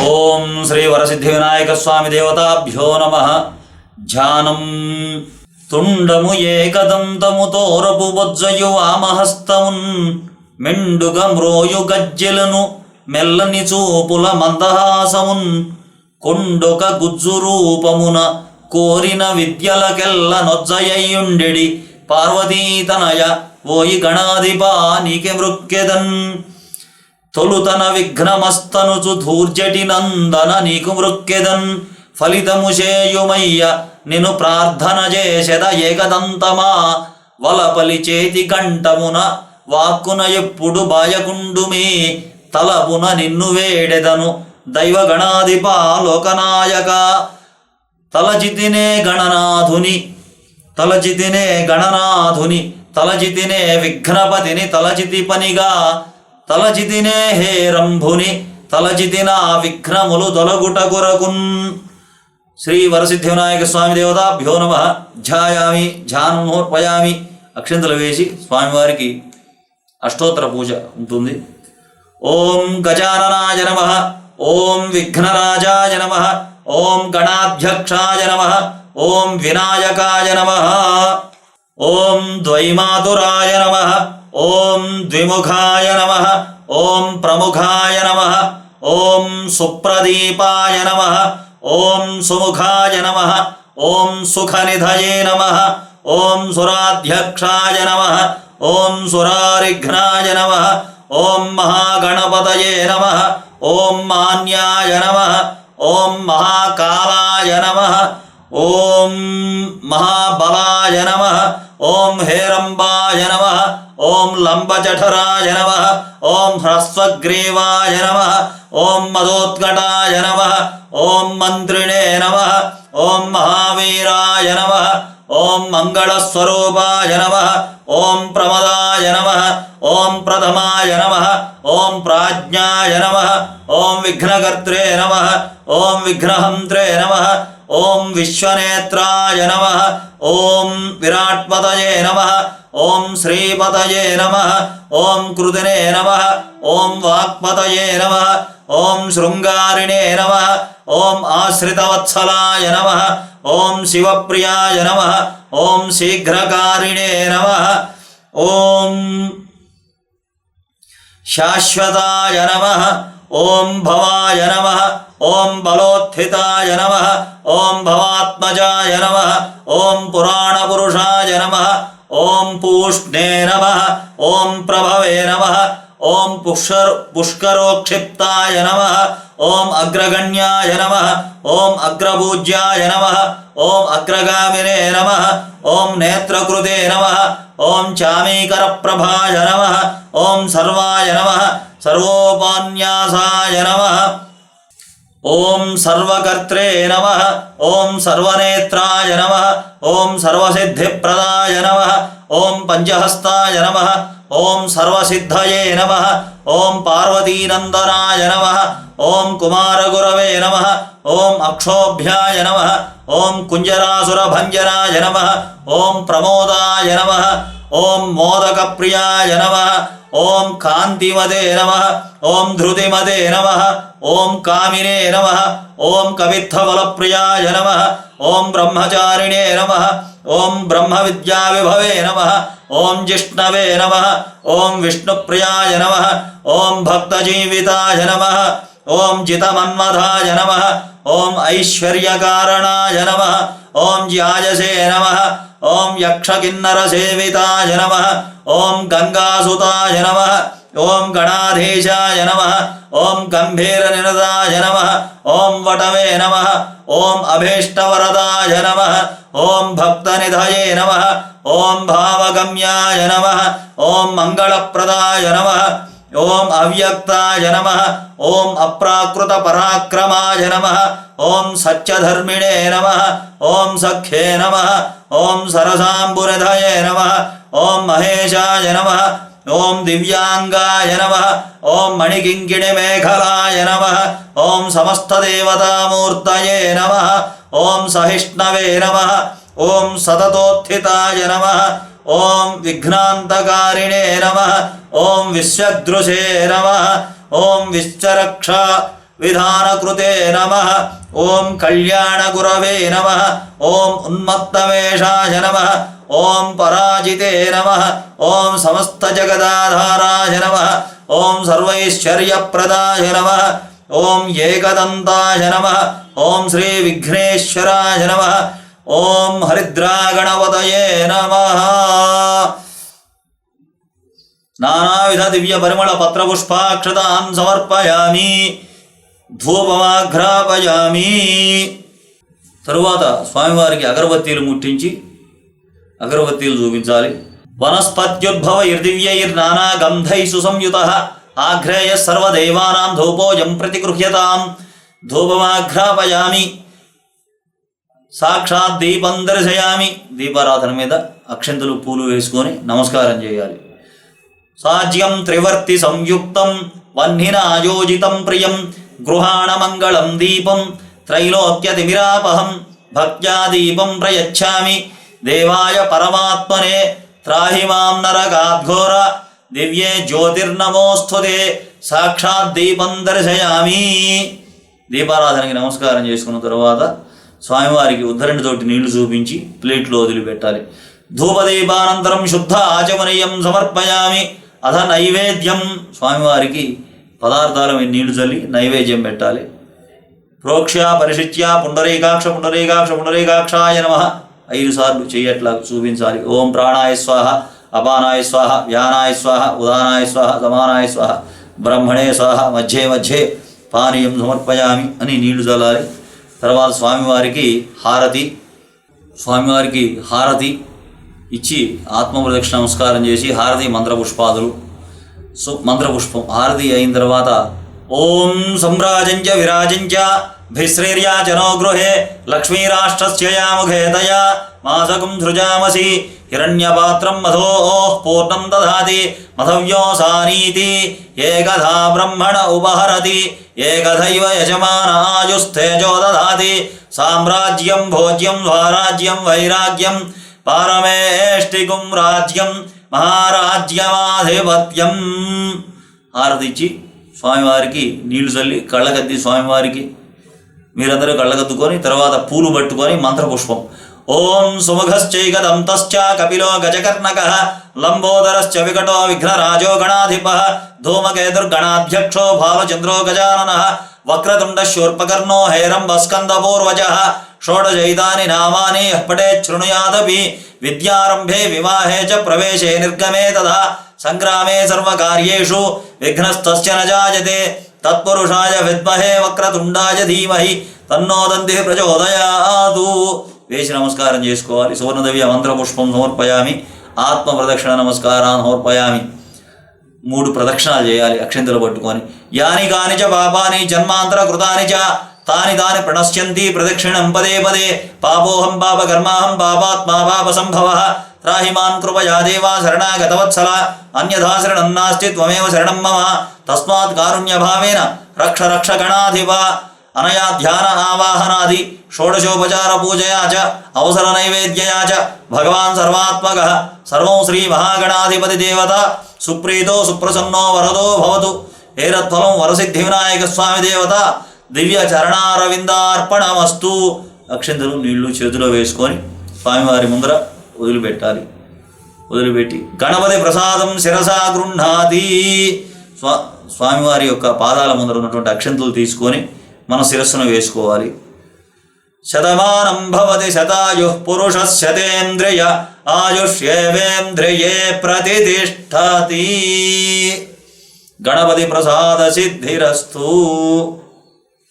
ఓం శ్రీ వరసిద్ధి వినాయక స్వామి దేవతాభ్యో నమ. ధ్యానం. తుండము ఏకదంతము తోరపు బొజ్జయు వామహస్తమున్ మెండుగ మ్రోయు గజ్జెలను మెల్లని చూపుల మందహాసమున్ కొండొక గుజ్జు రూపమున కోరిన విద్యలకెల్ల నొజ్జయ్యుండెడి పార్వతీతనయ ఓయి గణాధిపానికి మృక్కెదన్. తొలుతన విఘ్నమస్తనుచు ధూర్జటి నందన నీకు మృక్కెదన్. ఫలితము చేయుమయ్య నిను ప్రార్థన చేసెద ఏకదంతమా? వలపలి చేతి కంఠమున వాక్కున ఎప్పుడు బాయకుండుమి? తలపున నిన్ను వేడెదను దైవగణాధిప లోకనాయక. తలచితినే గణనాథుని తలచితినే గణనాథుని తలచితినే విఘ్నపతిని తలచితి పనిగా. తలచితినే హే రంభుని తలచితిన విఘ్నములు తొలగుట కొరకున్. శ్రీ వరసిద్ధి వినాయక స్వామి దేవతాభ్యో నమ. ధ్యాయామి ధ్యానమోర్పయామి అక్షింతలు వేసి స్వామివారికి అష్టోత్తర పూజ ఉంటుంది. ఓం గజాననాయ నమ. ఓం విఘ్నరాజాయ నమ. ఓం గణాధ్యక్షాయ నమ. ఓం వినాయకాయ నమ. ఓం ద్వైమాతురాయ నమ. ओम द्विमुखाय नमः ओम प्रमुखाय नमः ओम सुप्रदीपाय नमः ओम सुमुखाय नमः ओम सुखनिधये नमः ओम सुराध्यक्षाय नमः ओम सुरारिघ्नाय नमः ओम महागणपतये नमः ओम मान्याय नमः ओम महाकालाय नमः ओम महाबलाय नमः ओम हेरंबाय नमः ఓం లంబజఠరాయ నమ ఓం హ్రస్వగ్రీవాయ నమ ఓం మదోత్కటాయ నమ ఓం మంత్రిణే నమ ఓం మహావీరాయ నమ ఓం మంగళస్వరూపాయ నమ ఓం ప్రమదాయ నమ ఓం ప్రథమాయ నమ ఓం ప్రాజ్ఞాయ నమ ఓం విఘ్నకర్త్రే నమ ఓం విఘ్నహంత్రే నమ ओम विश्वनेत्राय नमः। ओम विराटपतये नमः। ओम श्रीपतये नमः। ओम कृदने नमः। ओम वाक्पतये नमः। ओम श्रृंगारिणे नमः। ओम आश्रितवत्सलाय नमः। ओम शिवप्रियाय नमः। ओम शीघ्रकारिणे नमः। ओम शाश्वताय नमः। ॐ भवाय नम ॐ बलोत्थिताय नम ॐ भवात्मजाय नमः ॐ पुराणपुरुषाय नम ॐ पूष्णे नम ॐ प्रभवे नम ओम पुष्कर क्षिप्ताय नम। ओम अग्रगण्याय नम। ओम अग्रपूज्याय नम। ओम अग्रगामिने नम। ओम नेत्रकृते नम। ओम चामीकरप्रभाय नम। ओम सर्वाय नम। सर्वोपन्यासाय नम। ओम सर्वकर्त्रे नम, ओम सर्वनेत्राय नम, ओम सर्वसिद्धिप्रदाय नम, ओम पंचहस्ताय नम, ओम सर्वसिद्धये नम, ओम पार्वतीनंदनाय नम, ओम कुमारगुरवे नम, ओम अक्षोभ्याय नम, ओम कुंजरासुरभंजनाय नम, ओम प्रमोदाय नम ओम मोदक प्रियाय नम ॐ कामदे नम ओं धृतिमदे नम ॐ कामिने ओं ॐ कवित्थफलप्रियाय नम ॐ ब्रह्मचारिणे नमः ॐ ब्रह्मविद्याविभवे नम ओं जिष्णवे नमः विष्णु प्रियाय नम ॐ भक्तजीविताय नम ॐ जितमन्मथाय नम ओं ऐश्वर्यकारणाय नम ॐ ज्याजसे नम ॐ यक्षकिन्नरसेविताय नमः ॐ गङ्गासुताय नमः, ओम गणाधीशाय नमः गंभीर गम्भीरनिरदाय नमः, ओम वटवे नमः ॐ अभीष्टवरदाय नमः भक्त निधये नमः, ओम भावगम्याय नमः मंगल प्रदाय नमः। ओम अव्यक्ताय नम ओम अप्राकृत पराक्रमाय नमः ओम सच्चधर्मिणे नम, ओम सख्ये नम, ओम सरसांबुरधये नम, ओम महेशाय नमः, ओम दिव्याङ्गाय नमः ॐ मणिकिङ्किणिमेखलाय नमः ॐ समस्तदेवतामूर्तये नम, ओम सहिष्णवे नम, ओम सततोत्थिताय नमः, ओम विघ्नांतकारिणे नम ఓం విఘ్నాంతకారిణే నమ ఓం విశ్వదృశే నమ ఓం విశ్వరక్ష విధానకృతే నమ ఓం కళ్యాణగురవే నమ ఓం ఉన్మత్తవేషాయ నమ ఓం పరాజితే నమ ఓం సమస్తజగదాధారాయ నమ ఓం సర్వైశ్వర్యప్రదాయ నమ ఓం ఏకదంతాయ నమ ఓం శ్రీ విఘ్నేశ్వరాయ నమ ఓం హరిద్రాగణవతయే నమ. నానావిధ దివ్య పరిమళ పత్రపుష్పాక్షతాన్ సమర్పయామి ధూపమాఘ్రాపయామి తరువాత స్వామివారికి అగరబత్తీలు ముట్టించి అగరబత్తీలు చూపించాలి. వనస్పత్యుద్భవ ఇర్దివ్యైర్నానా గంధై సుసంయుత ఆఘ్రేయ సర్వదేవానాం ధూపోజం ప్రతిగృహ్యతాం ధూపమాఘ్రాపయామి సాక్షాత్ దీపం దర్శయామి. దీపారాధన మీద అక్షంతలు పూలు వేసుకొని నమస్కారం చేయాలి. సాజ్యం త్రివర్తి సంయుక్తం వహ్నినాయోజితం ప్రియం గృహాణమంగళం దీపం త్రైలోక్యతిమిరాపహం భక్త్యా దీపం ప్రయచ్చామి దేవాయ పరమాత్మనే త్రాహి మాం నరకాద్ఘోర దివ్యే జ్యోతిర్నమోస్తుతే సాక్షాత్ దీపం దర్శయామి దీపారాధనకి నమస్కారం చేసుకున్న తరువాత స్వామివారికి ఉద్ధరణితోటి నీళ్ళు చూపించి ప్లేట్లో వదిలిపెట్టాలి. ధూపదీపానంతరం శుద్ధ ఆచమనీయం సమర్పయామి. అధ నైవేద్యం. స్వామివారికి పదార్థాల మీద నీళ్ళు చల్లి నైవేద్యం పెట్టాలి. ప్రోక్ష పరిశిత్య పుండరీకాక్ష పుండరీకాక్ష పుండరీకాక్షాయ నమ. ఐదు సార్లు చెయ్యట్లా చూపించాలి. ఓం ప్రాణాయ స్వాహ అపానాయ స్వాహ వ్యానాయ స్వాహ ఉదానాయ స్వాహ సమానాయ స్వాహ బ్రహ్మణే స్వాహ మధ్యే మధ్యే పానీయం సమర్పయామి అని నీళ్ళు చల్లాలి. తర్వాత స్వామివారికి హారతి. స్వామివారికి హారతి. ఇచ్చి ఆత్మప్రదక్షిణ నమస్కారం చేసి హారతి మంత్రపుష్పాదులు. సో మంత్రపుష్పం హారతి అయిన తర్వాత ఓం సమ్రాజంచ విరాజంచ భిశ్రీర్యాచనో గృహే లక్ష్మీరాష్ట్రస్యయాముఖే దయా మాసకం సృజామసి హిరణ్యపాత్రం మధో పూర్ణం దధాతి మధవ్యోసానీతి ఏకధా బ్రహ్మణ ఉపహరతి ఏకథైవ యజమానాయుస్తేజో దధాతి సామ్రాజ్యం భోజ్యం స్వరాజ్యం వైరాగ్యం పారమేష్టికుం రాజ్యం మహారాజ్యమాధిపత్యం హారతిచ్చి స్వామివారికి నీళ్ళు చల్లి కళ్ళకద్ది స్వామివారికి మీరందరూ కళ్ళకద్దుకొని తర్వాత పూలు పట్టుకొని మంత్రపుష్పం. ఓం సుముఖశ్చైకదంతశ్చ కపిలో గజకర్ణక లంబోదరశ్చ వికటో విఘ్నరాజో గణాధిప ధూమకేతుర్గణాధ్యక్షో భావచంద్రో గజానన వక్రతుండ శూర్పకర్ణో హైరంబస్కందపూర్వజ షోడశైతాని నామాని పటే శృణుయాదపి విద్యారంభే వివాహే చ ప్రవేశే నిర్గమే తథా సంగ్రామే సర్వకార్యేషు విఘ్నస్తస్య న జాయతే తత్పురుషాయ విద్మహే వక్రతుండాయ ధీమహి తన్నోదంతి ప్రచోదయాదు వేసి నమస్కారం చేసుకోవాలి సువర్ణదవ్య మంత్రపుష్పం సమర్పయామి ఆత్మ ప్రదక్షిణ నమస్కారాన్ని సమర్పయామి మూడు ప్రదక్షిణాలు చేయాలి అక్షంతలు పట్టుకొని యాని కాని చ పాపాని జన్మాంతర కృతాని చ తాని తాని ప్రణశ్యంతి ప్రదక్షిణం పదే పదే పాపోహం పాప కర్మాహం పాపాత్మా పాప సంభవ త్రాహిమాన్ కృపయా దేవా శరణాగతవత్సల అన్యథా శరణం నాస్తి త్వమేవ శరణం మమ తస్మాత్ కారుణ్యభావేన రక్ష రక్ష గణాధిప అనయా ధ్యాన ఆవాహనాది షోడశోపచార పూజయా చ అవసర నైవేద్యయా చ భగవాన్ సర్వాత్మక సర్వం శ్రీ మహాగణాధిపతి దేవత సుప్రీతో సుప్రసన్నో వరదో భవతు. ఏరత్వలం వరసిద్ధి వినాయక స్వామి దేవత. దివ్య చరణారవిందార్పణమస్తు అక్షంతలు నీళ్ళు చేతిలో వేసుకొని స్వామివారి ముందర వదిలిపెట్టాలి. వదిలిపెట్టి గణపతి ప్రసాదం శిరసా గృహ్ణాతి స్వా స్వామివారి యొక్క పాదాల ముందర ఉన్నటువంటి అక్షంతలు తీసుకొని మన శిరస్సును వేసుకోవాలి. ಶತಮಾನಂ ಭವತಿ ಶತಾಯುಃ ಪುರುಷ ಶತೇಂದ್ರಿಯ ಆಯುಷ್ಯೇವೇಂದ್ರಿಯೇ ಪ್ರತಿಷ್ಠತಿ. ಗಣಪತಿ ಪ್ರಸಾದ ಸಿದ್ಧಿರಸ್ತು.